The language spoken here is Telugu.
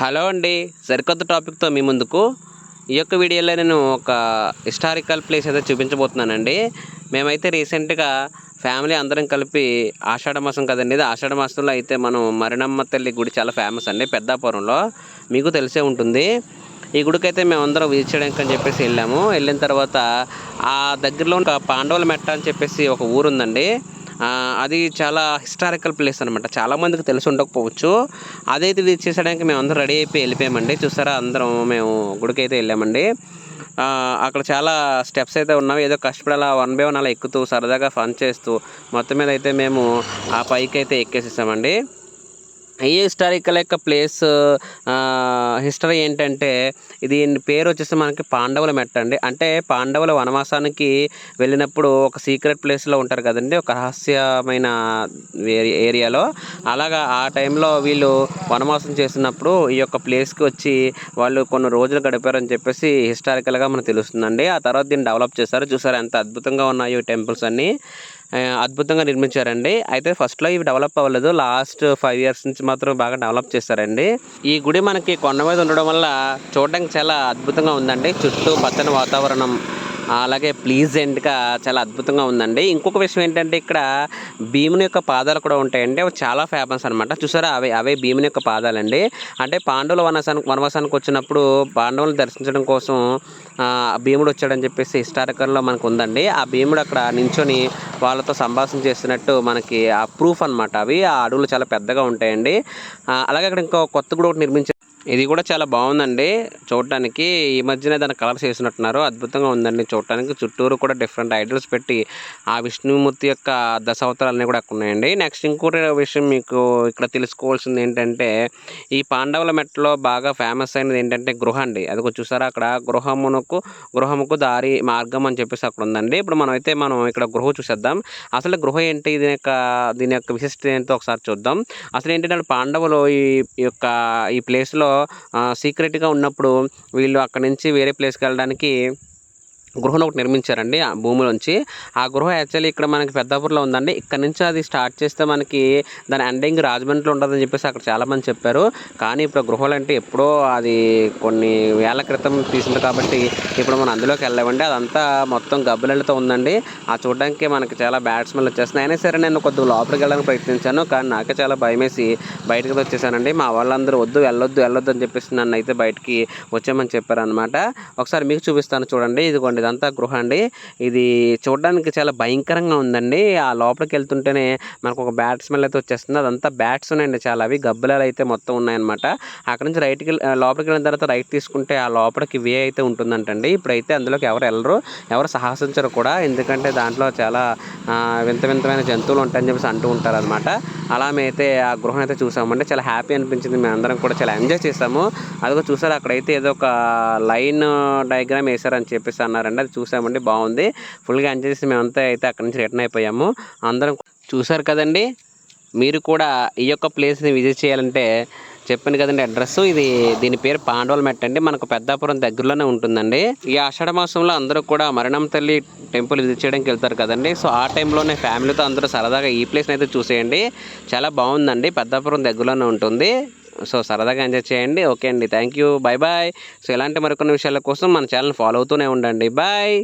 హలో అండి సరికొత్త టాపిక్తో మీ ముందుకు. ఈ యొక్క వీడియోలో నేను ఒక హిస్టారికల్ ప్లేస్ అయితే చూపించబోతున్నానండి. మేమైతే రీసెంట్గా ఫ్యామిలీ అందరం కలిపి ఆషాఢ మాసం కదండి ఇది ఆషాఢ మాసంలో అయితే మనం మరణమ్మ తల్లి గుడి చాలా ఫేమస్ అండి పెద్దాపురంలో. మీకు తెలిసే ఉంటుంది. ఈ గుడికైతే మేమందరం విజిట్ చేయడానికి అని చెప్పేసి వెళ్ళాము. వెళ్ళిన తర్వాత ఆ దగ్గరలో ఒక పాండవుల మెట్ట అని చెప్పేసి ఒక ఊరు ఉందండి అది చాలా హిస్టారికల్ ప్లేస్ అనమాట చాలామందికి తెలిసి ఉండకపోవచ్చు. అదైతే ఇది చేసడానికి మేము అందరం రెడీ అయిపోయి వెళ్ళిపోయామండి. చూసారా? అందరం మేము గుడికి అయితే వెళ్ళామండి అక్కడ చాలా స్టెప్స్ అయితే ఉన్నాం ఏదో కష్టపడి అలా వన్ బై వన్ అలా ఎక్కుతూ సరదాగా ఫన్ చేస్తూ మొత్తం మీద అయితే మేము ఆ పైకి అయితే ఎక్కేసేసామండి. ఈ హిస్టారికల్ యొక్క ప్లేస్ హిస్టరీ ఏంటంటే ఇది పేరు వచ్చేసి మనకి పాండవుల మెట్ట అండి. అంటే పాండవుల వనవాసానికి వెళ్ళినప్పుడు ఒక సీక్రెట్ ప్లేస్లో ఉంటారు కదండి ఒక రహస్యమైన ఏరియాలో. అలాగా ఆ టైంలో వీళ్ళు వనవాసం చేసినప్పుడు ఈ యొక్క ప్లేస్కి వచ్చి వాళ్ళు కొన్ని రోజులు గడిపారని చెప్పేసి హిస్టారికల్గా మనకు తెలుస్తుందండి. ఆ తర్వాత దీన్ని డెవలప్ చేశారు. చూసారు ఎంత అద్భుతంగా ఉన్నాయో ఈ టెంపుల్స్ అన్నీ. అద్భుతంగా నిర్మించారండి. అయితే ఫస్ట్లో ఇవి డెవలప్ అవ్వలేదు. లాస్ట్ ఫైవ్ ఇయర్స్ నుంచి మాత్రం బాగా డెవలప్ చేశారండి ఈ గుడి మనకి కొండ మీద ఉండడం వల్ల చూడడానికి చాలా అద్భుతంగా ఉందండి. చుట్టూ పచ్చని వాతావరణం. అలాగే ప్లీజెంట్గా చాలా అద్భుతంగా ఉందండి. ఇంకొక విషయం ఏంటంటే ఇక్కడ భీముని యొక్క పాదాలు కూడా ఉంటాయండి. అవి చాలా ఫేమస్ అనమాట చూసారా? అవే అవే భీముని యొక్క పాదాలండి. అంటే పాండవుల వనవాసానికి వనవాసానికి వచ్చినప్పుడు పాండవులను దర్శించడం కోసం భీముడు వచ్చాడని చెప్పేసి హిస్టారికల్లో మనకు ఉందండి. ఆ భీముడు అక్కడ నించొని వాళ్ళతో సంభాషణ చేస్తున్నట్టు మనకి ఆ ప్రూఫ్ అన్నమాట అవి. ఆ అడవులు చాలా పెద్దగా ఉంటాయండి. అలాగే అక్కడ ఇంకో కొత్త కూడా ఒకటి నిర్మించారు. ఇది కూడా చాలా బాగుందండి. చూడటానికి ఈ మధ్యనే దాని కలర్స్ వేసినట్టున్నారు అద్భుతంగా ఉందండి చూడటానికి. చుట్టూరు కూడా డిఫరెంట్ ఐడల్స్ పెట్టి ఆ విష్ణుమూర్తి యొక్క దశావతారాలన్నీ కూడా అక్కడ ఉన్నాయండి. నెక్స్ట్ ఇంకోటి విషయం మీకు ఇక్కడ తెలుసుకోవాల్సింది ఏంటంటే ఈ పాండవుల మెట్టలో బాగా ఫేమస్ అయినది ఏంటంటే గృహ అండి. అది చూసారా? అక్కడ గృహమునకు గృహముకు దారి మార్గం అని చెప్పేసి అక్కడ ఉందండి. ఇప్పుడు మనం అయితే మనం ఇక్కడ గృహ చూసేద్దాం. అసలు గృహ ఏంటి? దీని యొక్క దీని యొక్క విశిష్టత ఏంటో ఒకసారి చూద్దాం. అసలు ఏంటంటే పాండవులు ఈ యొక్క ఈ ప్లేస్లో సీక్రెట్గా ఉన్నప్పుడు వీళ్ళు అక్కడ నుంచి వేరే ప్లేస్కి వెళ్ళడానికి గృహను ఒకటి నిర్మించారండి ఆ భూమిలోంచి. ఆ గృహ యాక్చువల్లీ ఇక్కడ మనకి పెద్దాపూర్లో ఉందండి. ఇక్కడ నుంచి అది స్టార్ట్ చేస్తే మనకి దాని ఎండింగ్ రాజమండ్రిలో ఉంటుందని చెప్పేసి అక్కడ చాలామంది చెప్పారు. కానీ ఇప్పుడు గృహలు అంటే ఎప్పుడో అది కొన్ని వేల క్రితం తీసింది కాబట్టి ఇప్పుడు మనం అందులోకి వెళ్ళామండి. అదంతా మొత్తం గబ్బులతో ఉందండి. ఆ చూడడానికి మనకి చాలా బ్యాడ్ స్మెల్ వచ్చేస్తుంది అయినా సరే నేను కొద్దిగా లోపలికి వెళ్ళడానికి ప్రయత్నించాను. కానీ నాకే చాలా భయం వేసి బయటకు వచ్చేసానండి. మా వాళ్ళందరూ వద్దు వెళ్ళొద్దు వెళ్ళొద్దు అని చెప్పేసి నన్ను అయితే బయటికి వచ్చామని చెప్పారనమాట ఒకసారి మీకు చూపిస్తాను చూడండి. ఇదిగోండి ఇదంతా గృహ అండి. ఇది చూడడానికి చాలా భయంకరంగా ఉందండి. ఆ లోపలికి వెళ్తుంటేనే మనకు ఒక బ్యాట్ స్మెల్ అయితే వచ్చేస్తుంది. అదంతా బ్యాట్స్ ఉన్నాయండి చాలా. అవి గబ్బిలాలు అయితే మొత్తం ఉన్నాయన్నమాట. అక్కడ నుంచి రైట్కి వెళ్ళి- లోపలికి వెళ్ళిన తర్వాత రైట్ తీసుకుంటే ఆ లోపలికి వే అయితే ఉంటుందంటండి. ఇప్పుడైతే అందులోకి ఎవరు వెళ్ళరు ఎవరు సాహసించరు కూడా. ఎందుకంటే దాంట్లో చాలా వింత వింతమైన జంతువులు ఉంటాయని చెప్పేసి అంటూ ఉంటారు అనమాట అలా మేమైతే ఆ గృహం అయితే చూసామండి. చాలా హ్యాపీ అనిపించింది. మేము అందరం కూడా చాలా ఎంజాయ్ చేసాము. అదిగో చూసారు అక్కడైతే ఏదో ఒక లైన్ డయాగ్రామ్ వేశారని చెప్పేసి అన్నారండి. అది చూసామండి. బాగుంది. ఫుల్గా ఎంజాయ్ చేసి మేమంతా అయితే అక్కడి నుంచి రిటర్న్ అయిపోయాము. అందరం చూసారు కదండి. మీరు కూడా ఈ యొక్క ప్లేస్ని విజిట్ చేయాలంటే చెప్పాను కదండి అడ్రస్. ఇది దీని పేరు పాండవల మెట్ అండి. మనకు పెద్దాపురం దగ్గరలోనే ఉంటుందండి. ఈ ఆషాఢ మాసంలో అందరూ కూడా మరణం తల్లి టెంపుల్ విజిట్ చేయడానికి వెళ్తారు కదండి. సో ఆ టైంలోనే ఫ్యామిలీతో అందరూ సరదాగా ఈ ప్లేస్ని అయితే చూసేయండి. చాలా బాగుందండి. పెద్దాపురం దగ్గరలోనే ఉంటుంది. సో సరదాగా ఎంజాయ్ చేయండి. ఓకే అండి. Thank you. Bye bye so ఇలాంటి మరికొన్ని విషయాల కోసం మన ఛానల్ ఫాలో అవుతూనే ఉండండి. బాయ్